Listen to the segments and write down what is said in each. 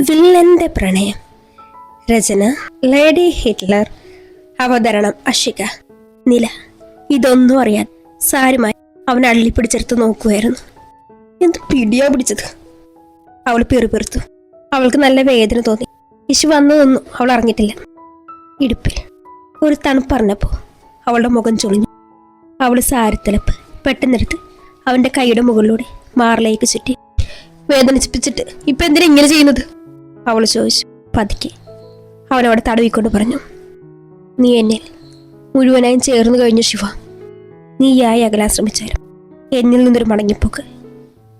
വില്ലന്റെ പ്രണയം. രചന lady Hitler. അവതരണം അഷിക നില. ഇതൊന്നും അറിയാൻ സാരുമായി അവൻ അള്ളിപ്പിടിച്ചെടുത്ത് നോക്കുമായിരുന്നു എന്ത് പിടിയാ പിടിച്ചത്? അവൾ പിറുപിറുത്തു അവൾക്ക് നല്ല വേദന തോന്നി. ഇശു വന്നതൊന്നും അവൾ അറിഞ്ഞിട്ടില്ല. ഇടുപ്പിൽ. ഒരു തണുപ്പറഞ്ഞപ്പോൾ അവളുടെ മുഖം ചുളിഞ്ഞു. അവൾ സാരത്തിലപ്പ്. പെട്ടെന്നെടുത്ത് അവന്റെ കൈയുടെ മുകളിലൂടെ മാറിലേക്ക് ചുറ്റി വേദനിപ്പിച്ചിട്ട് ഇപ്പം എന്തിനാ ഇങ്ങനെ ചെയ്യുന്നത്? അവൾ ചോദിച്ചു പതുക്കെ. അവൻ അവിടെ തടവിക്കൊണ്ട് പറഞ്ഞു നീ എന്നിൽ മുഴുവനായും ചേർന്നു കഴിഞ്ഞു ശിവ. നീയായി അകലാൻ ശ്രമിച്ചാലും എന്നിൽ നിന്നൊരു മടങ്ങിപ്പോക്ക്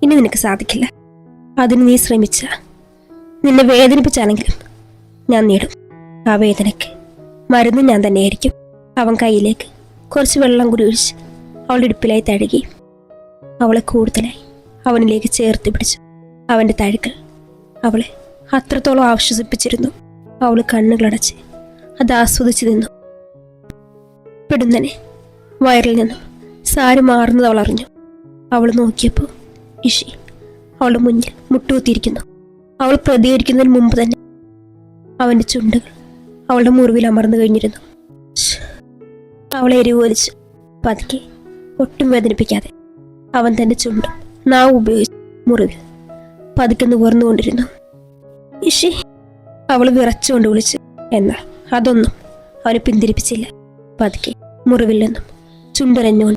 ഇനി നിനക്ക് സാധിക്കില്ല. അതിന് നീ ശ്രമിച്ച നിന്നെ വേദനിപ്പിച്ചാണെങ്കിലും ഞാൻ നേടും. ആ വേദനയ്ക്ക് മരുന്ന് ഞാൻ തന്നെയായിരിക്കും. അവൻ കയ്യിലേക്ക് കുറച്ച് വെള്ളം കൂടി ഒഴിച്ച് അവളുടെ ഇടുപ്പിലായി തഴുകി അവളെ കൂടുതലായി അവനിലേക്ക് ചേർത്ത് പിടിച്ചു. അവന്റെ തഴുകൾ അവളെ അത്രത്തോളം ആശ്വസിപ്പിച്ചിരുന്നു. അവൾ കണ്ണുകളടച്ച് അത് ആസ്വദിച്ചു നിന്നു. പെടുന്നനെ വയറിൽ നിന്നും സാരി മാറുന്നത് അവൾ അറിഞ്ഞു. അവൾ നോക്കിയപ്പോൾ ഇഷി അവളുടെ മുന്നിൽ മുട്ടുകുത്തിയിരിക്കുന്നു. അവൾ പ്രതികരിക്കുന്നതിന് മുമ്പ് തന്നെ അവന്റെ ചുണ്ടുകൾ അവളുടെ മുറിവിൽ അമർന്നു കഴിഞ്ഞിരുന്നു. അവളെ എരിവോലിച്ച് പതുക്കെ ഒട്ടും വേദനിപ്പിക്കാതെ അവൻ തന്റെ ചുണ്ടും നാവ് ഉപയോഗിച്ച് മുറിവിൽ പതുക്കെ നുകർന്നുകൊണ്ടിരുന്നു. ഇഷി അവൾ വിറച്ചുകൊണ്ട് വിളിച്ചു എന്നാൽ അതൊന്നും അവനെ പിന്തിരിപ്പിച്ചില്ല. പതുക്കെ മുറിവിൽ നിന്നും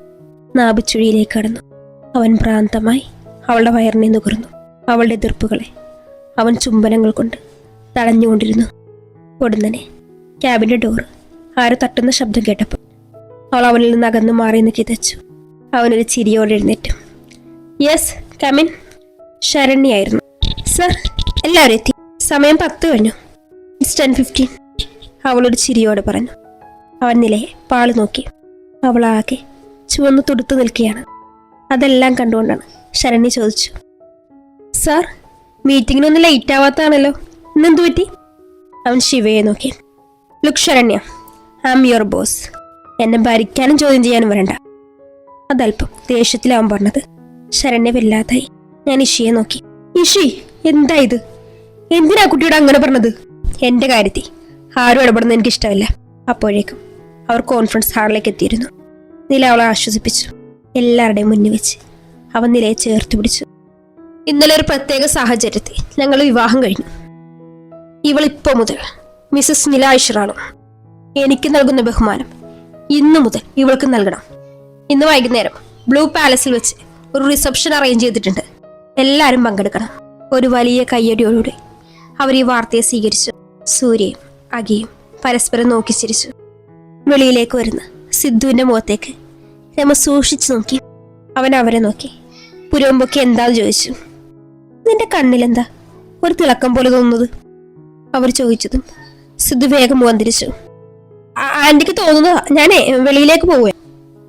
നാഭിച്ചുഴിയിലേക്ക് കടന്നു. അവൻ ഭ്രാന്തമായി അവളുടെ വയറിനെ നുകർന്നു. അവളുടെ എതിർപ്പുകളെ അവൻ ചുംബനങ്ങൾ കൊണ്ട് തടഞ്ഞുകൊണ്ടിരുന്നു. ഉടനെ ക്യാബിന്റെ ഡോർ ആരോ തട്ടുന്ന ശബ്ദം കേട്ടപ്പോൾ അവൾ അവനിൽ നിന്ന് അകന്നു മാറി നിന്ന് കിതച്ചു. അവനൊരു ചിരിയോടെ എഴുന്നേറ്റു. Yes come in. ശരണ്യായിരുന്നു. സർ എല്ലാവരും എത്തി. സമയം പത്ത് കഴിഞ്ഞു. ഇറ്റ്സ് ടെൻ ഫിഫ്റ്റീൻ അവളൊരു ചിരിയോടെ പറഞ്ഞു. അവൻ നിലയെ പാളി നോക്കി. അവളാകെ ചുവന്ന് തുടുത്തു നിൽക്കുകയാണ്. അതെല്ലാം കണ്ടുകൊണ്ടാണ് ശരണ്യ ചോദിച്ചു. സാർ മീറ്റിങ്ങിനൊന്നും ലേറ്റ് ആവാത്താണല്ലോ. ഇന്നെന്തു പറ്റി? അവൻ ശിവയെ നോക്കി. Look Saranya I am your boss എന്നെ ഭരിക്കാനും ചോദ്യം ചെയ്യാനും വരണ്ട. അതല്പം ദേഷ്യത്തിലാവാൻ പറഞ്ഞത്. ശരണ്യ വല്ലാതായി. ഞാൻ ഇഷിയെ നോക്കി. ഇഷി എന്താ ഇത്? എന്തിനാ കുട്ടിയോട് അങ്ങനെ പറഞ്ഞത്? എന്റെ കാര്യത്തിൽ ആരും ഇടപെടുന്നത് എനിക്ക് ഇഷ്ടമല്ല. അപ്പോഴേക്കും അവർ കോൺഫറൻസ് ഹാളിലേക്ക് എത്തിയിരുന്നു. നില അവളെ ആശ്വസിപ്പിച്ചു. എല്ലാവരുടെയും മുന്നിൽ വെച്ച് അവൻ നിലയെ ചേർത്ത് പിടിച്ചു. ഇന്നലെ ഒരു പ്രത്യേക സാഹചര്യത്തിൽ ഞങ്ങൾ വിവാഹം കഴിഞ്ഞു. ഇവൾ ഇപ്പോൾ മുതൽ മിസസ് നില ഐഷറാണ്. എനിക്ക് നൽകുന്ന ബഹുമാനം ഇന്നു മുതൽ ഇവൾക്ക് നൽകണം. ഇന്ന് വൈകുന്നേരം ബ്ലൂ പാലസിൽ വെച്ച് ഒരു റിസപ്ഷൻ അറേഞ്ച് ചെയ്തിട്ടുണ്ട്. എല്ലാവരും പങ്കെടുക്കണം. ഒരു വലിയ കയ്യടിയോടുകൂടി അവർ ഈ വാർത്തയെ സ്വീകരിച്ചു. സൂര്യയും അകിയും പരസ്പരം നോക്കി ചിരിച്ചു. വെളിയിലേക്ക് വരുന്ന. സിദ്ധുവിന്റെ മുഖത്തേക്ക്. രമ സൂക്ഷിച്ചു നോക്കി. അവൻ അവരെ നോക്കി. പുരോമ്പൊക്കെ എന്താന്ന് ചോദിച്ചു. നിന്റെ കണ്ണിലെന്താ? ഒരു തിളക്കം പോലെ തോന്നുന്നത്. അവർ ചോദിച്ചതും സിദ്ധു വേഗം മുഖം തിരിച്ചു "ആ- ആന്റിക്ക് തോന്നുന്നതാ. ഞാനേ വെളിയിലേക്ക് പോവുക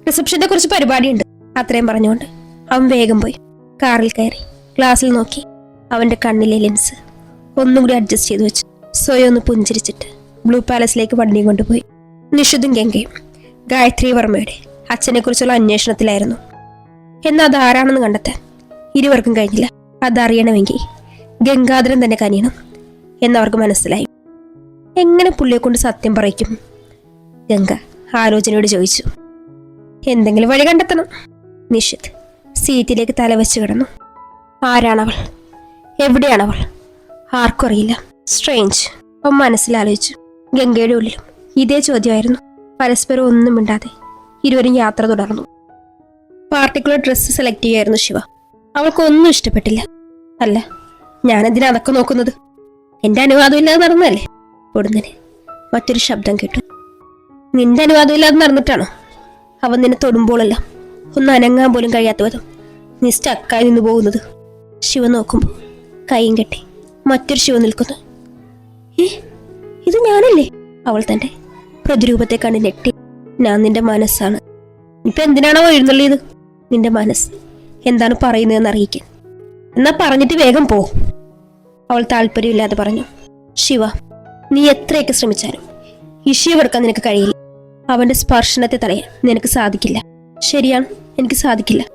റിസപ്ഷന്റെ കുറച്ച് പരിപാടിയുണ്ട്. അത്രയും പറഞ്ഞുകൊണ്ട് അവൻ വേഗം പോയി. കാറിൽ കയറി. ഗ്ലാസ്സിൽ നോക്കി. അവന്റെ കണ്ണിലെ ലെൻസ്. ഒന്നും കൂടി അഡ്ജസ്റ്റ് ചെയ്തു വെച്ചു സോയ ഒന്ന് പുഞ്ചിരിച്ചിട്ട് ബ്ലൂ പാലസിലേക്ക് വണ്ടിയും കൊണ്ടുപോയി. നിഷുദും ഗംഗയും ഗായത്രി വർമ്മയുടെ അച്ഛനെ കുറിച്ചുള്ള അന്വേഷണത്തിലായിരുന്നു. എന്നാൽ അതാരാണെന്ന് കണ്ടെത്താൻ ഇരുവർക്കും കഴിഞ്ഞില്ല. അതറിയണമെങ്കിൽ ഗംഗാധരൻ തന്നെ കനിയണം എന്നവർക്ക് മനസ്സിലായി. എങ്ങനെ പുള്ളിയെ കൊണ്ട് സത്യം പറയിക്കും? ഗംഗ ആലോചനയോട് ചോദിച്ചു. എന്തെങ്കിലും വഴി കണ്ടെത്തണം? നിഷിത് സീറ്റിലേക്ക് തലവെച്ച് കിടന്നു. ആരാണവൾ? എവിടെയാണവൾ? ആർക്കും അറിയില്ല. സ്ട്രേഞ്ച് അവൻ മനസ്സിലാലോചിച്ചു. ഗംഗയുടെ ഉള്ളിലും ഇതേ ചോദ്യമായിരുന്നു. പരസ്പരം ഒന്നും മിണ്ടാതെ ഇരുവരും യാത്ര തുടർന്നു. പാർട്ടിക്കുലർ ഡ്രസ്സ് സെലക്ട് ചെയ്യായിരുന്നു ശിവ. അവൾക്കൊന്നും ഇഷ്ടപ്പെട്ടില്ല. അല്ല ഞാനെന്തിനാ അതൊക്കെ നോക്കുന്നത്? എന്റെ അനുവാദം ഇല്ലാതെ നടന്നതല്ലേ? ഉടനെ മറ്റൊരു ശബ്ദം കേട്ടു. നിന്റെ അനുവാദം ഇല്ലാതെ നടന്നിട്ടാണോ? അവൻ നിന്നെ തൊടുമ്പോളല്ല. ഒന്ന് അനങ്ങാൻ പോലും കഴിയാത്ത വിധം നീ സ്റ്റക്കായി നിന്ന് പോകുന്നത്. ശിവ നോക്കുമ്പോൾ കൈയും കെട്ടി. മറ്റൊരു ശിവ നിൽക്കുന്നു. ഏ ഇത് ഞാനല്ലേ? അവൾ തന്റെ പ്രതിരൂപത്തെ കണ്ട് ഞെട്ടി. ഞാൻ നിന്റെ മനസ്സാണ്. ഇപ്പൊ എന്തിനാണോ എഴുന്നള്ളിയത്? നിന്റെ മനസ്സ് എന്താണ് പറയുന്നതെന്ന് അറിയിക്കാൻ. എന്നാ പറഞ്ഞിട്ട് വേഗം പോ. അവൾ താല്പര്യമില്ലാതെ പറഞ്ഞു. ശിവ നീ എത്രയൊക്കെ ശ്രമിച്ചാലും ഇഷിയെ വെറുക്കാൻ നിനക്ക് കഴിയില്ല. അവന്റെ സ്പർശനത്തെ തടയാൻ നിനക്ക് സാധിക്കില്ല. ശരിയാണ് എനിക്ക് സാധിക്കില്ല.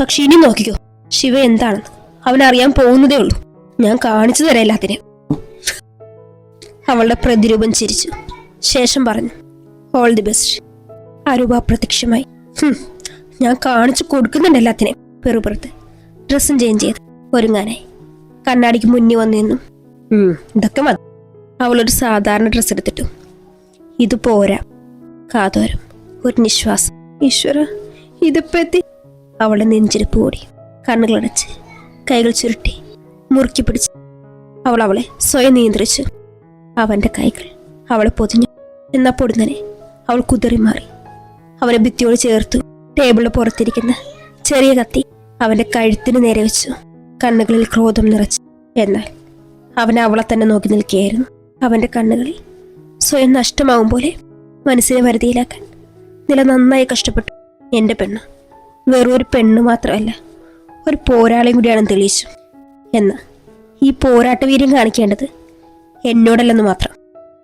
പക്ഷെ ഇനി നോക്കിക്കോ ശിവ എന്താണെന്ന്. അവനറിയാൻ പോകുന്നതേ ഉള്ളൂ. ഞാൻ കാണിച്ചു തരാം എല്ലാത്തിനെയും. അവളുടെ പ്രതിരൂപം ചിരിച്ചു. ശേഷം പറഞ്ഞു ഓൾ ദി ബെസ്റ്റ് അരൂപ അപ്രത്യക്ഷമായി. ഞാൻ കാണിച്ചു കൊടുക്കുന്നുണ്ട് എല്ലാത്തിനെയും. പെറുപുറത്ത് ഡ്രസ്സും ചേഞ്ച് ചെയ്ത് ഒരുങ്ങാനായി. കണ്ണാടിക്ക് മുന്നിൽ വന്നു നിന്നും "ഉം, ഇതൊക്കെ മതി. അവളൊരു സാധാരണ ഡ്രസ്സ് എടുത്തിട്ടു. ഇത് പോരാ. കാതോരം. ഒരു നിശ്വാസം. ഈശ്വര ഇതിപ്പോ എത്തി. അവളുടെ നെഞ്ചിരിപ്പ് ഓടി കണ്ണുകളടച്ച്. കൈകൾ ചുരുട്ടി. മുറുക്കി പിടിച്ചു അവൾ അവളെ സ്വയം നിയന്ത്രിച്ചു അവന്റെ കൈകൾ അവളെ പൊതിഞ്ഞു. എന്നാ പൊടുന്നനെ അവൾ കുതിറി മാറി. അവനെ ഭിത്തിയോട് ചേർത്തു ടേബിളിൽ പുറത്തിരിക്കുന്ന ചെറിയ കത്തി അവന്റെ കഴുത്തിന് നേരെ വെച്ചു. കണ്ണുകളിൽ ക്രോധം നിറച്ചു. എന്നാൽ അവൻ അവളെ തന്നെ നോക്കി നിൽക്കുകയായിരുന്നു. അവന്റെ കണ്ണുകളിൽ സ്വയം നഷ്ടമാവും പോലെ മനസ്സിനെ വരുതിയിലാക്കാൻ നില നന്നായി കഷ്ടപ്പെട്ടു. എന്റെ പെണ്ണ് വെറും ഒരു പെണ്ണ് മാത്രമല്ല ഒരു പോരാളിയും കൂടിയാണെന്ന് തെളിയിച്ചു. എന്നാൽ ഈ പോരാട്ട വീര്യം കാണിക്കേണ്ടത് എന്നോടല്ലെന്ന് മാത്രം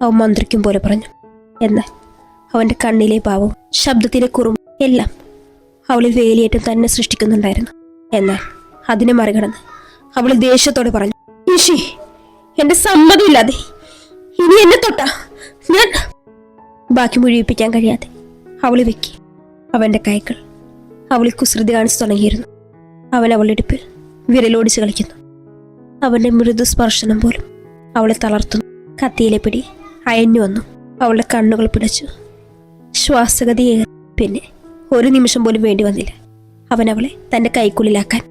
അവൻ മന്ത്രിക്കും പോലെ പറഞ്ഞു എന്നാൽ അവന്റെ കണ്ണിലെ ഭാവവും ശബ്ദത്തിലെ കുറും എല്ലാം അവളിൽ വേലിയേറ്റം തന്നെ സൃഷ്ടിക്കുന്നുണ്ടായിരുന്നു എന്നാൽ അതിനെ മറികടന്ന് അവൾ ദേഷ്യത്തോടെ പറഞ്ഞു ഈശി എന്റെ സമ്മതമില്ലാതെ ഇനി എന്നെ തൊട്ടാ? ഞാൻ ബാക്കി മുഴുവിപ്പിക്കാൻ കഴിയാതെ അവൾ വെക്കി അവന്റെ കൈകൾ അവളിൽ കുസൃതി കാണിച്ചു തുടങ്ങിയിരുന്നു. അവൻ അവളുടെ ഇടുപ്പിൽ വിരലോടിച്ച് കളിക്കുന്നു. അവന്റെ മൃദു സ്പർശനം പോലും അവളെ തളർത്തുന്നു. കത്തിയിലെ പിടി അയഞ്ഞു വന്നു. അവളുടെ കണ്ണുകൾ പിടച്ചു ശ്വാസഗതിയേറി പിന്നെ ഒരു നിമിഷം പോലും വേണ്ടി വന്നില്ല. അവൻ അവളെ തന്റെ കൈക്കുള്ളിലാക്കാൻ.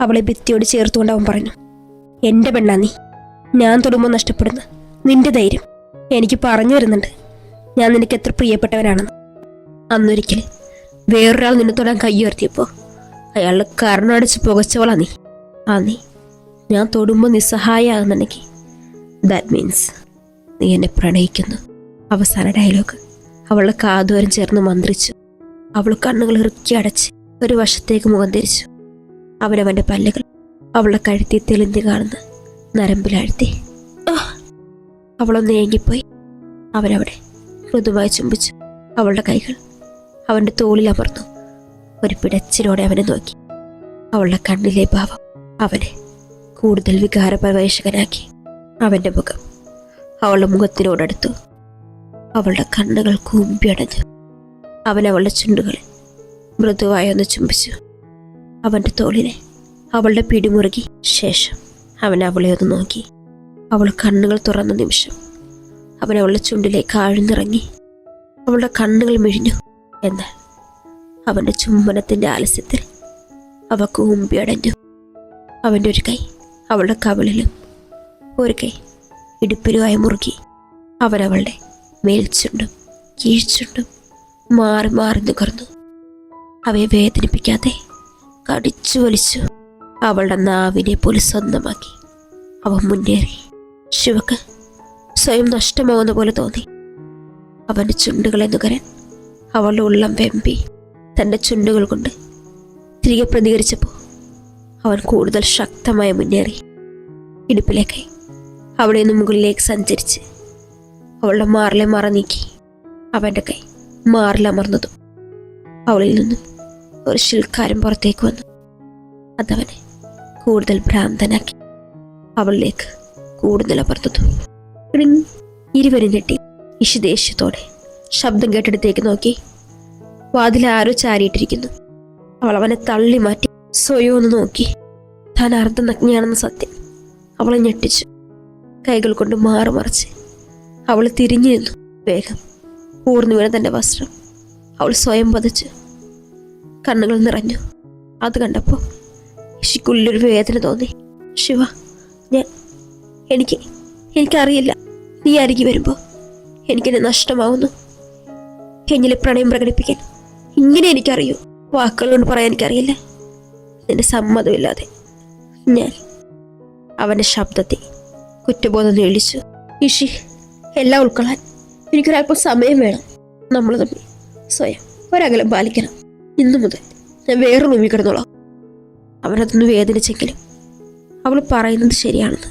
അവളെ ഭിത്തിയോട് ചേർത്തുകൊണ്ട് അവൻ പറഞ്ഞു എന്റെ പെണ്ണാ നീ. ഞാൻ തൊടുമ്പോൾ നഷ്ടപ്പെടുന്ന നിന്റെ ധൈര്യം എനിക്ക് പറഞ്ഞു വരുന്നുണ്ട് ഞാൻ നിനക്ക് എത്ര പ്രിയപ്പെട്ടവനാണെന്ന്. അന്നൊരിക്കൽ വേറൊരാൾ നിന്നെ തൊടാൻ കൈ ഉയർത്തിയപ്പോൾ അയാളുടെ കരണടച്ച് പുകച്ചവളാ നീ. ആ നീ ഞാൻ തൊടുമ്പോൾ നിസ്സഹായാകുന്നുണ്ടെങ്കിൽ ദാറ്റ് മീൻസ് നീ എന്നെ പ്രണയിക്കുന്നു. അവസാന ഡയലോഗ് അവളുടെ കാതോരം ചേർന്ന് മന്ത്രിച്ചു. അവൾ കണ്ണുകൾ ഇറുക്കി അടച്ച് ഒരു വശത്തേക്ക് മുഖം തിരിച്ചു. അവനവന്റെ പല്ലുകൾ അവളുടെ കഴുത്തി തെളിഞ്ഞു കാണുന്ന നരമ്പിലാഴ്ത്തി! അവളൊന്ന് ഏങ്ങിപ്പോയി. അവനവിടെ മൃദുവായി ചുംബിച്ചു. അവളുടെ കൈകൾ അവന്റെ തോളിൽ അമർന്നു. ഒരു പിടച്ചിലോടെ അവനെ നോക്കി. അവളുടെ കണ്ണിലെ ഭാവം അവനെ കൂടുതൽ വികാരപ്രവേശകനാക്കി. അവന്റെ മുഖം അവളുടെ മുഖത്തിനോടടുത്തു. അവളുടെ കണ്ണുകൾ കൂമ്പിയടഞ്ഞു അവൻ അവളുടെ ചുണ്ടുകളിൽ മൃദുവായി ഒന്ന് ചുംബിച്ചു. അവന്റെ തോളിനെ അവളുടെ പിടിമുറുകി ശേഷം അവൻ അവളെ ഒന്ന് നോക്കി. അവൾ കണ്ണുകൾ തുറന്ന നിമിഷം അവൻ അവളുടെ ചുണ്ടിലേക്ക് ആഴ്ന്നിറങ്ങി. അവളുടെ കണ്ണുകൾ മിഴിഞ്ഞു. എന്നാൽ അവന്റെ ചുംബനത്തിന്റെ ആലസ്യത്തിൽ അവ കൂമ്പിയടഞ്ഞു അവന്റെ ഒരു കൈ അവളുടെ കവിളിലും ഒരു കൈ ഇടുപ്പിലുമായി മുറുകി. അവനവളുടെ മേൽച്ചുണ്ടും കീഴ്ച്ചുണ്ടും മാറി മാറി നുകർന്നു. അവയെ വേദനിപ്പിക്കാതെ കടിച്ചു വലിച്ചു അവളുടെ നാവിനെ പോലെ സ്വന്തമാക്കി. അവൻ മുന്നേറി. ശിവക്ക് സ്വയം നഷ്ടമാവുന്ന പോലെ തോന്നി. അവന്റെ ചുണ്ടുകളെ നുകരാൻ അവളുടെ ഉള്ളം വെമ്പി തന്റെ ചുണ്ടുകൾ കൊണ്ട് തിരികെ പ്രതികരിച്ചപ്പോൾ അവൻ കൂടുതൽ ശക്തമായി മുന്നേറി. ഇടുപ്പിലേക്ക്. അവിടെ നിന്ന് മുകളിലേക്ക് സഞ്ചരിച്ച്. അവളുടെ മാറിലെ മറ നീക്കി. അവന്റെ കൈ മാറിലമർന്നതും അവളിൽ നിന്നും ഒരു ശിൽക്കാരം പുറത്തേക്ക് വന്നു. അതവനെ കൂടുതൽ ഭ്രാന്തനാക്കി അവളിലേക്ക് കൂടുതൽ അമർന്നതും. ഇരുവരും ഞെട്ടി ഇഷിദേഷ്യത്തോടെ ശബ്ദം കേട്ടെടുത്തേക്ക് നോക്കി. വാതിൽ ആരോ ചാരിയിട്ടിരിക്കുന്നു. അവൾ അവനെ തള്ളി മാറ്റി സ്വയം ഒന്ന് നോക്കി. താൻ അർദ്ധനഗ്നിയാണെന്ന് സത്യം അവളെ ഞെട്ടിച്ചു. കൈകൾ കൊണ്ട് മാറി മറിച്ച്. അവൾ തിരിഞ്ഞു നിന്നു. വേഗം. ഊർന്നു വീണ തന്റെ വസ്ത്രം. അവൾ സ്വയം പതിച്ചു. കണ്ണുകൾ നിറഞ്ഞു. അത് കണ്ടപ്പോൾ ശിക്കുള്ളിലൊരു വേദന തോന്നി. ശിവ ഞാൻ എനിക്ക് എനിക്കറിയില്ല. നീ അരികി വരുമ്പോൾ എനിക്കെന്നെ നഷ്ടമാവുന്നു. എന്നിലെ പ്രണയം പ്രകടിപ്പിക്കാൻ ഇങ്ങനെ എനിക്കറിയൂ. വാക്കുകൾ കൊണ്ട് പറയാൻ എനിക്കറിയില്ല. നിന്റെ സമ്മതമില്ലാതെ ഞാൻ അവന്റെ ശബ്ദത്തെ കുറ്റബോധം നേടിച്ചു ഇഷി എല്ലാം ഉൾക്കൊള്ളാൻ എനിക്കൊരല്പം സമയം വേണം. നമ്മൾ തമ്മിൽ സ്വയം ഒരകലം പാലിക്കണം. ഇന്നു മുതൽ ഞാൻ വേറെ റൂമിൽ കിടന്നോളാം. അവനതൊന്ന് വേദനിച്ചെങ്കിലും അവൾ പറയുന്നത് ശരിയാണെന്ന്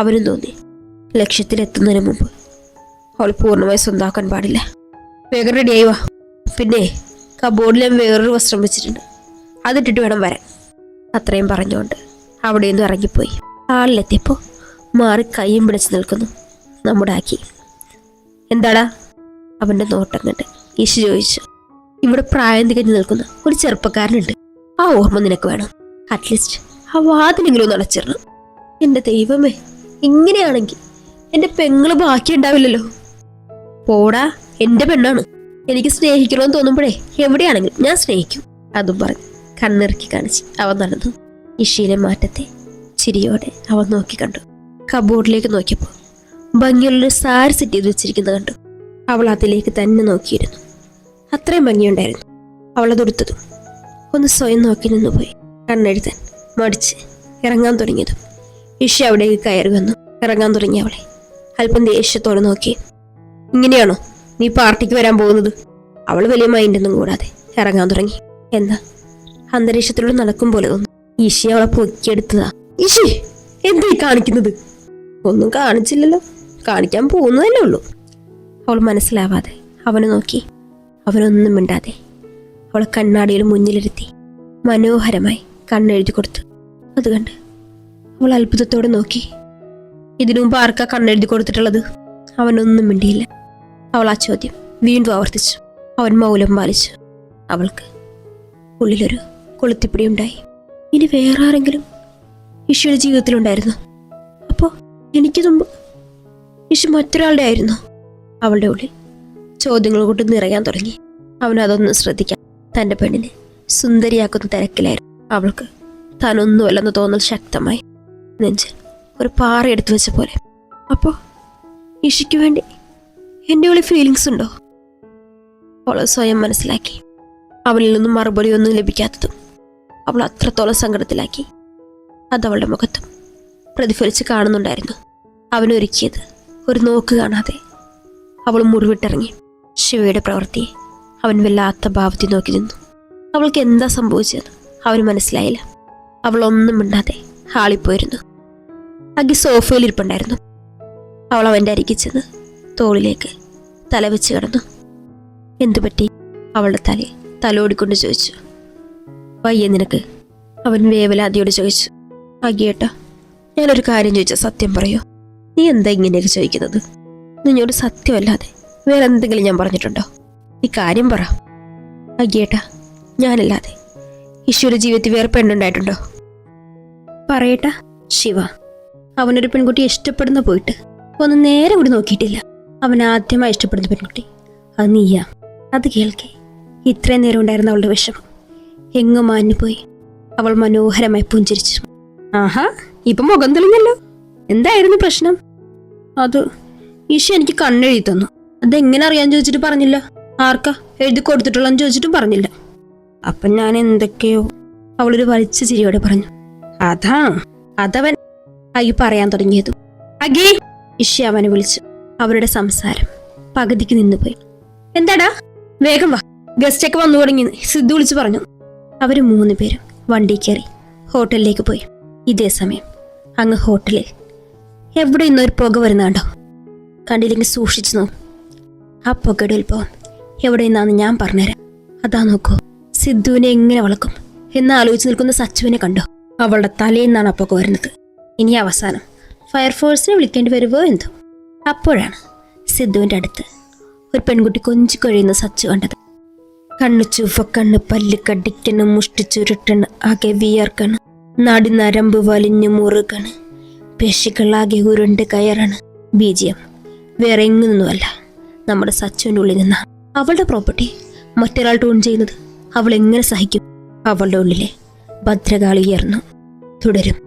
അവനും തോന്നി. ലക്ഷ്യത്തിലെത്തുന്നതിന് മുമ്പ് അവൾ പൂർണമായി സ്വന്താക്കാൻ പാടില്ല. വേഗം റെഡിയായി വാ. പിന്നെ കബോർഡിൽ ഞാൻ വേറൊരു വസ്ത്രം വെച്ചിട്ടുണ്ട്. അതിട്ടിട്ട് വേണം വരാൻ. അത്രയും പറഞ്ഞുകൊണ്ട് അവിടെ നിന്ന് ഇറങ്ങിപ്പോയി. ആളിലെത്തിയപ്പോൾ മാറി കൈയും പിടിച്ച് നിൽക്കുന്നു. നമ്മുടെ ആക്കി. എന്താടാ? അവന്റെ നോട്ടം കണ്ട് ഈശു ചോദിച്ചു. ഇവിടെ പ്രായം തികഞ്ഞു നിൽക്കുന്ന ഒരു ചെറുപ്പക്കാരനുണ്ട്. ആ ഓർമ്മ നിനക്ക് വേണം. അറ്റ്ലീസ്റ്റ് ആ വാതിലെങ്കിലും ഒന്ന് അടച്ചിടണം. എന്റെ ദൈവമേ ഇങ്ങനെയാണെങ്കിൽ എന്റെ പെങ്ങൾ ബാക്കിയുണ്ടാവില്ലല്ലോ പോടാ എന്റെ പെണ്ണാണ്. എനിക്ക് സ്നേഹിക്കണമെന്ന് തോന്നുമ്പോഴേ എവിടെയാണെങ്കിലും ഞാൻ സ്നേഹിക്കും. അതും പറഞ്ഞ്. കണ്ണിറക്കി കാണിച്ച് അവൻ നടന്നു. ഇഷിയിലെ മാറ്റത്തെ ചിരിയോടെ അവൻ നോക്കി കണ്ടു. കബോർഡിലേക്ക് നോക്കിയപ്പോൾ ഭംഗിയുള്ളൊരു സാരി സെറ്റ് ചെയ്ത് വെച്ചിരിക്കുന്നത് കണ്ടു. അവൾ അതിലേക്ക് തന്നെ നോക്കിയിരുന്നു. അത്രയും ഭംഗിയുണ്ടായിരുന്നു. അവൾ അതൊടുത്തതും ഒന്ന് സ്വയം നോക്കി നിന്നുപോയി കണ്ണെഴുതാൻ മടിച്ച് ഇറങ്ങാൻ തുടങ്ങിയതും ഇഷ അവിടേക്ക് കയറി വന്നു. ഇറങ്ങാൻ തുടങ്ങി അവളെ. അല്പം ദേഷ്യത്തോടെ നോക്കി. ഇങ്ങനെയാണോ? നീ പാർട്ടിക്ക് വരാൻ പോകുന്നത്? അവൾ വലിയ മൈൻഡൊന്നും കൂടാതെ ഇറങ്ങാൻ തുടങ്ങി. എന്നാ അന്തരീക്ഷത്തിലൂടെ നടക്കും പോലെ തോന്നുന്നു ഈശി അവളെ പൊക്കിയെടുത്തതാ. ഈശി എന്തായി കാണിക്കുന്നത്? ഒന്നും കാണിച്ചില്ലല്ലോ. കാണിക്കാൻ പോകുന്നതല്ലേ ഉള്ളൂ. അവൾ മനസ്സിലാവാതെ അവനെ നോക്കി. അവനൊന്നും മിണ്ടാതെ അവളെ കണ്ണാടിയിൽ മുന്നിലിരുത്തി മനോഹരമായി കണ്ണെഴുതി കൊടുത്തു. അത് കണ്ട് അവൾ അത്ഭുതത്തോടെ നോക്കി. ഇതിനു മുമ്പ് ആർക്കാ കണ്ണെഴുതി കൊടുത്തിട്ടുള്ളത്? അവനൊന്നും മിണ്ടിയില്ല. അവൾ ആ ചോദ്യം വീണ്ടും ആവർത്തിച്ചു. അവൻ മൗലം പാലിച്ചു. അവൾക്ക് ഉള്ളിലൊരു കൊളുത്തിപ്പിടി ഉണ്ടായി ഇനി വേറെ ആരെങ്കിലും ഇഷയുടെ ജീവിതത്തിലുണ്ടായിരുന്നു. അപ്പോൾ എനിക്ക് മുമ്പ് ഇഷു മറ്റൊരാളുടെ ആയിരുന്നു. അവളുടെ ഉള്ളിൽ ചോദ്യങ്ങൾ കൊണ്ട് നിറയാൻ തുടങ്ങി. അവൻ അതൊന്നും ശ്രദ്ധിക്കാൻ തന്റെ പെണ്ണിനെ സുന്ദരിയാക്കുന്ന തിരക്കിലായിരുന്നു. അവൾക്ക് താനൊന്നുമല്ലെന്ന് തോന്നൽ ശക്തമായി. നെഞ്ചിൽ ഒരു പാറ എടുത്തു വെച്ച പോലെ. അപ്പോൾ ഇഷയ്ക്ക് വേണ്ടി എന്റെ ഉള്ളിൽ ഫീലിങ്സ് ഉണ്ടോ? അവൾ സ്വയം മനസ്സിലാക്കി. അവനിൽ നിന്നും മറുപടി ഒന്നും ലഭിക്കാത്തതും അവൾ അത്രത്തോളം സങ്കടത്തിലാക്കി. അതവളുടെ മുഖത്തും പ്രതിഫലിച്ച് കാണുന്നുണ്ടായിരുന്നു. അവനൊരുക്കിയത് ഒരു നോക്ക് കാണാതെ. അവൾ മുറിവിട്ടിറങ്ങി. ശിവയുടെ പ്രവൃത്തി അവൻ വല്ലാത്ത ഭാവത്തിൽ നോക്കി നിന്നു. അവൾക്ക് എന്താ സംഭവിച്ചത് അവന് മനസ്സിലായില്ല. അവൾ ഒന്നും മിണ്ടാതെ ഹാളിപ്പോയിരുന്നു അഗ്ഗി സോഫയിൽ ഇരിപ്പുണ്ടായിരുന്നു. അവൾ അവന്റെ അരികിൽ ചെന്ന് തോളിലേക്ക് തലവെച്ച് കിടന്നു. എന്തുപറ്റി? അവളുടെ തലയിൽ തലോടിക്കൊണ്ട് ചോദിച്ചു. വയ്യ നിനക്ക്. അവൻ വേവലാതിയോട് ചോദിച്ചു. അഗിയേട്ടാ ഞാനൊരു കാര്യം ചോദിച്ചാൽ സത്യം പറയൂ. നീ എന്താ ഇങ്ങനെയൊക്കെ ചോദിക്കുന്നത്? നിന്നോട് സത്യമല്ലാതെ വേറെ എന്തെങ്കിലും ഞാൻ പറഞ്ഞിട്ടുണ്ടോ? നീ കാര്യം പറ. അഗിയേട്ടാ ഞാനല്ലാതെ ഈശ്വര ജീവിതത്തിൽ വേറെ പെണ്ണുണ്ടായിട്ടുണ്ടോ? പറയട്ടാ ശിവ. അവനൊരു പെൺകുട്ടിയെ ഇഷ്ടപ്പെടുന്ന പോയിട്ട് ഒന്ന് നേരെ കൂടി നോക്കിയിട്ടില്ല. അവൻ ആദ്യമായി ഇഷ്ടപ്പെടുന്ന പെൺകുട്ടി. അത് നീയാ. അത് കേൾക്കേ. ഇത്രയും നേരം ഉണ്ടായിരുന്ന അവളുടെ വിഷമം. എങ്ങും മാഞ്ഞുപോയി. അവൾ മനോഹരമായി പുഞ്ചിരിച്ചു. ആഹാ ഇപ്പൊ മുഖം തെളിഞ്ഞല്ലോ. എന്തായിരുന്നു പ്രശ്നം? അത് ഈശോ എനിക്ക് കണ്ണെഴുതി തന്നു. അതെങ്ങനെ അറിയാൻ ചോദിച്ചിട്ട് പറഞ്ഞില്ല. ആർക്കാ? എഴുതി കൊടുത്തിട്ടുള്ളെന്ന് ചോദിച്ചിട്ടും പറഞ്ഞില്ല. അപ്പൊ ഞാൻ എന്തൊക്കെയോ അവളൊരു വലിച്ച ചിരിയോടെ പറഞ്ഞു. അതാ അതവൻ അയ്യ പറയാൻ തുടങ്ങിയതു. അഗേ ഇഷ അവനെ വിളിച്ചു. അവരുടെ സംസാരം പകുതിക്ക് നിന്നുപോയി. എന്താടാ? വേഗം വാ. ഗസ്റ്റൊക്കെ വന്നു തുടങ്ങി. സിദ്ധു വിളിച്ചു പറഞ്ഞു. അവർ മൂന്ന് പേരും വണ്ടി കയറി ഹോട്ടലിലേക്ക് പോയി. ഇതേ സമയം അങ്ങ് ഹോട്ടലിൽ എവിടെ ഇന്നൊരു പുക വരുന്നുണ്ടോ? കണ്ടില്ലെങ്കിൽ സൂക്ഷിച്ചു നോക്കും. ആ പുകയുടെ ഉത്ഭവം എവിടെ നിന്നാന്ന് ഞാൻ പറഞ്ഞുതരാം. അതാ നോക്കൂ. സിദ്ധുവിനെ എങ്ങനെ വളക്കും? എന്ന് ആലോചിച്ച് നിൽക്കുന്ന സച്ചുവിനെ കണ്ടോ? അവളുടെ തലയിൽ നിന്നാണ് ആ പുക വരുന്നത്. ഇനി അവസാനം ഫയർഫോഴ്സിനെ വിളിക്കേണ്ടി വരുമോ എന്തോ? അപ്പോഴാണ് സിദ്ധുവിന്റെ അടുത്ത് ഒരു പെൺകുട്ടി കൊഞ്ചി കഴിയുന്ന സച്ചു കണ്ടത്. കണ്ണു ചുവക്കണ്ണ് പല്ല് കടിക്കണ് മുഷ്ടി ചുരുട്ടണ് ആകെ വിയർക്കണ്. നാടി നരമ്പ് വലിഞ്ഞു മുറുകണ്. പേശികളാകെ ഉരുണ്ട് കയറാണ്. ബീജിയം വേറെ എങ്ങനൊന്നുമല്ല. നമ്മുടെ സച്ചുവിന്റെ ഉള്ളിൽ നിന്നാണ് അവളുടെ പ്രോപ്പർട്ടി മറ്റൊരാൾ ടൂൺ ചെയ്യുന്നത്. അവൾ എങ്ങനെ സഹിക്കും? അവളുടെ ഉള്ളിലെ ഭദ്രകാളി ഉയർന്നു. തുടരും.